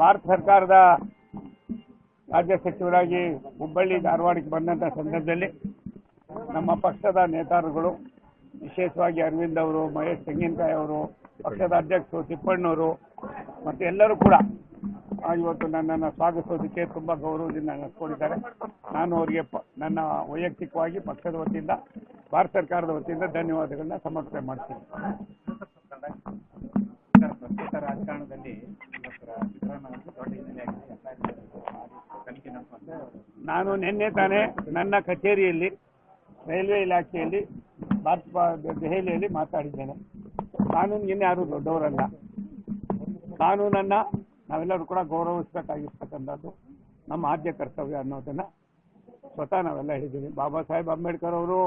ಭಾರತ ಸರ್ಕಾರದ ರಾಜ್ಯ ಸಚಿವರಾಗಿ ಹುಬ್ಬಳ್ಳಿ ಧಾರವಾಡಕ್ಕೆ ಬಂದಂಥ ಸಂದರ್ಭದಲ್ಲಿ ನಮ್ಮ ಪಕ್ಷದ ನೇತಾರರುಗಳು, ವಿಶೇಷವಾಗಿ ಅರವಿಂದ್ ಅವರು, ಮಹೇಶ್ ತೆಂಗಿನಕಾಯಿ ಅವರು, ಪಕ್ಷದ ಅಧ್ಯಕ್ಷರು, ತಿಪ್ಪಣ್ಣವರು, ಮತ್ತು ಎಲ್ಲರೂ ಕೂಡ ಇವತ್ತು ನನ್ನನ್ನು ಸ್ವಾಗತಿಸೋದಕ್ಕೆ ತುಂಬ ಗೌರವದಿಂದ ನಡೆಸ್ಕೊಂಡಿದ್ದಾರೆ. ನಾನು ಅವರಿಗೆ ನನ್ನ ವೈಯಕ್ತಿಕವಾಗಿ ಪಕ್ಷದ ವತಿಯಿಂದ, ಭಾರತ ಸರ್ಕಾರದ ವತಿಯಿಂದ ಧನ್ಯವಾದಗಳನ್ನ ಸಮರ್ಪಣೆ ಮಾಡ್ತೀನಿ. ರಾಜಕಾರಣದಲ್ಲಿ ನಾನು ನಿನ್ನೆ ತಾನೇ ನನ್ನ ಕಚೇರಿಯಲ್ಲಿ ರೈಲ್ವೆ ಇಲಾಖೆಯಲ್ಲಿ ಭಾರತ ದೆಹಲಿಯಲ್ಲಿ ಮಾತಾಡಿದ್ದೇನೆ. ಕಾನೂನು ಕಾನೂನಿಗೆ ಯಾರು ದೊಡ್ಡವರಲ್ಲ. ಕಾನೂನನ್ನ ನಾವೆಲ್ಲರೂ ಕೂಡ ಗೌರವಿಸಬೇಕಾಗಿರ್ತಕ್ಕಂಥದ್ದು ನಮ್ಮ ಆದ್ಯ ಕರ್ತವ್ಯ ಅನ್ನೋದನ್ನ ಸ್ವತಃ ನಾವೆಲ್ಲ ಹೇಳಿದ್ದೀವಿ. ಬಾಬಾ ಸಾಹೇಬ್ ಅಂಬೇಡ್ಕರ್ ಅವರು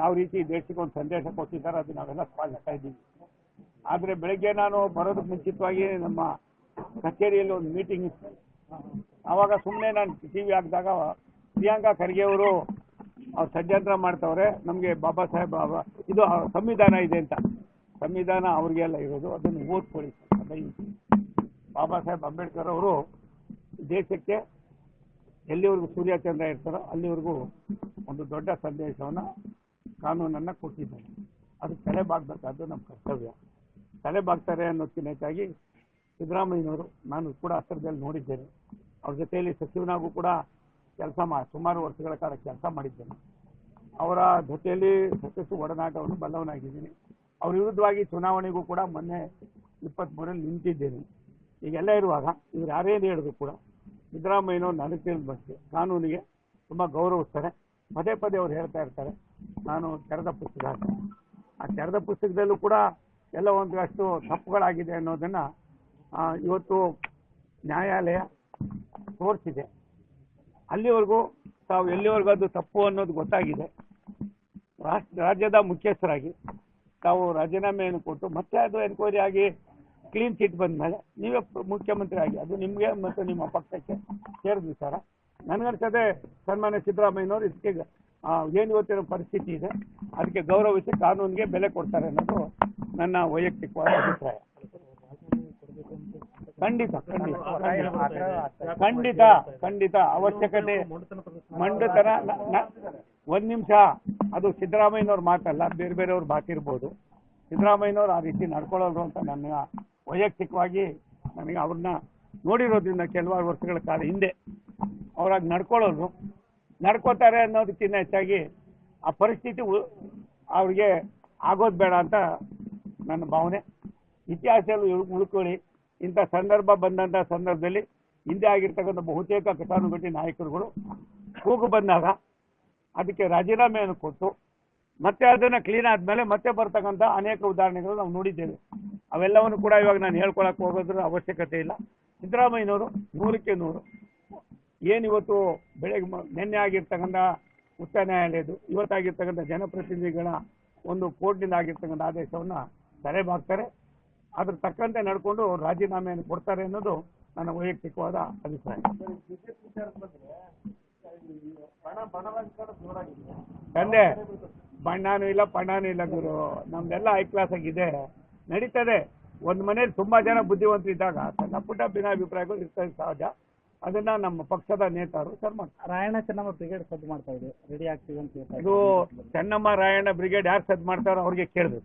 ಯಾವ ರೀತಿ ದೇಶಕ್ಕೆ ಒಂದು ಸಂದೇಶ ಕೊಟ್ಟಿದ್ದಾರೆ ಅದು ನಾವೆಲ್ಲ ಸ್ವಾಗತ ಇದ್ದೀವಿ. ಆದರೆ ಬೆಳಗ್ಗೆ ನಾನು ಬರೋದಕ್ಕೆ ಮುಂಚಿತವಾಗಿ ನಮ್ಮ ಕಚೇರಿಯಲ್ಲಿ ಒಂದು ಮೀಟಿಂಗ್ ಇತ್ತು. ಆವಾಗ ಸುಮ್ಮನೆ ನಾನು ಟಿ ವಿ ಹಾಕಿದಾಗ ಪ್ರಿಯಾಂಕಾ ಖರ್ಗೆ ಅವರು ಅವ್ರು ಷಡ್ಯಂತ್ರ ಮಾಡ್ತವ್ರೆ, ನಮಗೆ ಬಾಬಾ ಸಾಹೇಬ್ ಇದು ಸಂವಿಧಾನ ಇದೆ ಅಂತ. ಸಂವಿಧಾನ ಅವ್ರಿಗೆಲ್ಲ ಇರೋದು, ಅದನ್ನು ಓದ್ಕೊಳ್ಳಿ ಬಾಬಾ ಸಾಹೇಬ್ ಅಂಬೇಡ್ಕರ್ ಅವರು ದೇಶಕ್ಕೆ ಎಲ್ಲಿವರೆಗೂ ಸೂರ್ಯಚಂದ್ರ ಇರ್ತಾರೋ ಅಲ್ಲಿವರೆಗೂ ಒಂದು ದೊಡ್ಡ ಸಂದೇಶವನ್ನು ಕಾನೂನನ್ನು ಕೊಟ್ಟಿದ್ದಾರೆ. ಅದು ತಲೆ ಬಾಗ್ಬೇಕಾದ್ದು ನಮ್ಮ ಕರ್ತವ್ಯ. ತಲೆ ಬಾಗ್ತಾರೆ ಅನ್ನೋದಕ್ಕಿಂತ ಹೆಚ್ಚಾಗಿ ಸಿದ್ದರಾಮಯ್ಯನವರು, ನಾನು ಕೂಡ ಹತ್ತಿರದಲ್ಲಿ ನೋಡಿದ್ದೇನೆ. ಅವ್ರ ಜೊತೆಯಲ್ಲಿ ಸಚಿವನಾಗೂ ಕೂಡ ಕೆಲಸ ಮಾ, ಸುಮಾರು ವರ್ಷಗಳ ಕಾಲ ಕೆಲಸ ಮಾಡಿದ್ದೇನೆ. ಅವರ ಜೊತೆಯಲ್ಲಿ ಸಾಕಷ್ಟು ಒಡನಾಟವನ್ನು ಬಲ್ಲವನಾಗಿದ್ದೀನಿ. ಅವ್ರ ವಿರುದ್ಧವಾಗಿ ಚುನಾವಣೆಗೂ ಕೂಡ ಮೊನ್ನೆ ಇಪ್ಪತ್ತ್ಮೂರಲ್ಲಿ ನಿಂತಿದ್ದೇನೆ. ಈಗೆಲ್ಲ ಇರುವಾಗ ಇವ್ರು ಯಾರೇನು ಹೇಳಿದ್ರು ಕೂಡ ಸಿದ್ದರಾಮಯ್ಯನವ್ರು ನನಗೆ ಬಗ್ಗೆ ಕಾನೂನಿಗೆ ತುಂಬ ಗೌರವಿಸ್ತಾರೆ. ಪದೇ ಪದೇ ಅವ್ರು ಹೇಳ್ತಾ ಇರ್ತಾರೆ, ನಾನು ತೆರೆದ ಪುಸ್ತಕ ಆ ತೆರೆದ ಪುಸ್ತಕದಲ್ಲೂ ಕೂಡ ಎಲ್ಲ ಒಂದಷ್ಟು ತಪ್ಪುಗಳಾಗಿದೆ ಅನ್ನೋದನ್ನು ಇವತ್ತು ನ್ಯಾಯಾಲಯ ತೋರಿಸಿದೆ. ಅಲ್ಲಿವರೆಗೂ ತಾವು ಎಲ್ಲಿವರೆಗೂ ಅದು ತಪ್ಪು ಅನ್ನೋದು ಗೊತ್ತಾಗಿದೆ. ರಾಜ್ಯದ ಮುಖ್ಯಸ್ಥರಾಗಿ ತಾವು ರಾಜೀನಾಮೆಯನ್ನು ಕೊಟ್ಟು ಮತ್ತೆ ಅದು ಎನ್ಕ್ವೈರಿ ಆಗಿ ಕ್ಲೀನ್ ಚಿಟ್ ಬಂದ ಮೇಲೆ ನೀವೇ ಮುಖ್ಯಮಂತ್ರಿ ಆಗಿ, ಅದು ನಿಮಗೆ ಮತ್ತು ನಿಮ್ಮ ಪಕ್ಷಕ್ಕೆ ಸೇರಿದ ಸರ ನನಗನ್ಸದೆ ಸನ್ಮಾನ್ಯ ಸಿದ್ದರಾಮಯ್ಯನವರು ಇದಕ್ಕೆ ಏನು ಇವತ್ತಿನ ಪರಿಸ್ಥಿತಿ ಇದೆ, ಅದಕ್ಕೆ ಗೌರವಿಸಿ ಕಾನೂನಿಗೆ ಬೆಲೆ ಕೊಡ್ತಾರೆ ಅನ್ನೋದು ನನ್ನ ವೈಯಕ್ತಿಕವಾದ ಅಭಿಪ್ರಾಯ. ಖಂಡಿತ ಖಂಡಿತ. ಖಂಡಿತ. ಖಂಡಿತ ಅವಶ್ಯಕತೆ ಮಂಡತನ ಒಂದ್ ನಿಮಿಷ ಅದು ಸಿದ್ದರಾಮಯ್ಯನವ್ರ ಮಾತಲ್ಲ ಬೇರೆ ಬೇರೆಯವ್ರ ಬಾಕಿರ್ಬೋದು ಸಿದ್ದರಾಮಯ್ಯನವ್ರು ಆ ರೀತಿ ನಡ್ಕೊಳ್ಳೋರು ಅಂತ ನನ್ನ ವೈಯಕ್ತಿಕವಾಗಿ ನನಗೆ ಅವ್ರನ್ನ ನೋಡಿರೋದ್ರಿಂದ ಕೆಲವಾರು ವರ್ಷಗಳ ಕಾಲ ಹಿಂದೆ ಅವ್ರಾಗಿ ನಡ್ಕೊಳ್ಳೋರು ನಡ್ಕೋತಾರೆ ಅನ್ನೋದಕ್ಕಿಂತ ಹೆಚ್ಚಾಗಿ ಆ ಪರಿಸ್ಥಿತಿ ಅವ್ರಿಗೆ ಆಗೋದು ಬೇಡ ಅಂತ ನನ್ನ ಭಾವನೆ. ಇತಿಹಾಸದಲ್ಲಿ ಉಳ್- ಉಳ್ಕೊಳ್ಳಿ ಇಂಥ ಸಂದರ್ಭ ಬಂದಂಥ ಸಂದರ್ಭದಲ್ಲಿ ಹಿಂದೆ ಆಗಿರ್ತಕ್ಕಂಥ ಬಹುತೇಕ ಘಟಾನುಘಟಿ ನಾಯಕರುಗಳು ಕೂಗು ಬಂದಾಗ ಅದಕ್ಕೆ ರಾಜೀನಾಮೆಯನ್ನು ಕೊಟ್ಟು ಮತ್ತೆ ಅದನ್ನು ಕ್ಲೀನ್ ಆದಮೇಲೆ ಮತ್ತೆ ಬರ್ತಕ್ಕಂಥ ಅನೇಕ ಉದಾಹರಣೆಗಳು ನಾವು ನೋಡಿದ್ದೇವೆ. ಅವೆಲ್ಲವನ್ನು ಕೂಡ ಇವಾಗ ನಾನು ಹೇಳ್ಕೊಳಕ್ಕೆ ಹೋಗೋದ್ರ ಅವಶ್ಯಕತೆ ಇಲ್ಲ. ಸಿದ್ದರಾಮಯ್ಯನವರು ನೂರಕ್ಕೆ ನೂರು. ಏನಿವತ್ತು ಬೆಳಗ್ಗೆ ನಿನ್ನೆ ಆಗಿರ್ತಕ್ಕಂಥ ಉಚ್ಚ ನ್ಯಾಯಾಲಯದ್ದು, ಇವತ್ತಾಗಿರ್ತಕ್ಕಂಥ ಜನಪ್ರತಿನಿಧಿಗಳ ಒಂದು ಕೋರ್ಟ್ನಿಂದ ಆಗಿರ್ತಕ್ಕಂಥ ಆದೇಶವನ್ನು ತಲೆಬಾಗ್ತಾರೆ ಅದ್ರ ತಕ್ಕಂತೆ ನಡ್ಕೊಂಡು ಅವ್ರು ರಾಜೀನಾಮೆಯನ್ನು ಕೊಡ್ತಾರೆ ಅನ್ನೋದು ನನ್ನ ವೈಯಕ್ತಿಕವಾದ ಅಭಿಪ್ರಾಯ. ತಂದೆ ಬಣ್ಣನೂ ಇಲ್ಲ ಪಣ್ಣನೂ ಇಲ್ಲ ಗುರು. ನಮ್ದೆಲ್ಲ ಹೈ ಕ್ಲಾಸ್ ಆಗಿದೆ. ನಡೀತದೆ. ಒಂದ್ ಮನೇಲಿ ತುಂಬಾ ಜನ ಬುದ್ಧಿವಂತರು ಇದ್ದಾಗ ಸಣ್ಣ ಪುಟ್ಟ ಭಿನ್ನಾಭಿಪ್ರಾಯಗಳು ಇರ್ತದೆ ಸಹಜ. ಅದನ್ನ ನಮ್ಮ ಪಕ್ಷದ ನೇತಾರು ಸರ್ ರಾಯಣ್ಣ ಚೆನ್ನಮ್ಮ ಬ್ರಿಗೇಡ್ ಸದ್ದು ಮಾಡ್ತಾ ಇದೆ. ರೆಡಿ ಆಗ್ತೀವಿ ಅಂತ ಇದು ಚೆನ್ನಮ್ಮ ರಾಯಣ್ಣ ಬ್ರಿಗೇಡ್ ಯಾರು ಸದ್ದು ಮಾಡ್ತಾರೋ ಅವ್ರಿಗೆ ಕೇಳಬೇಕು.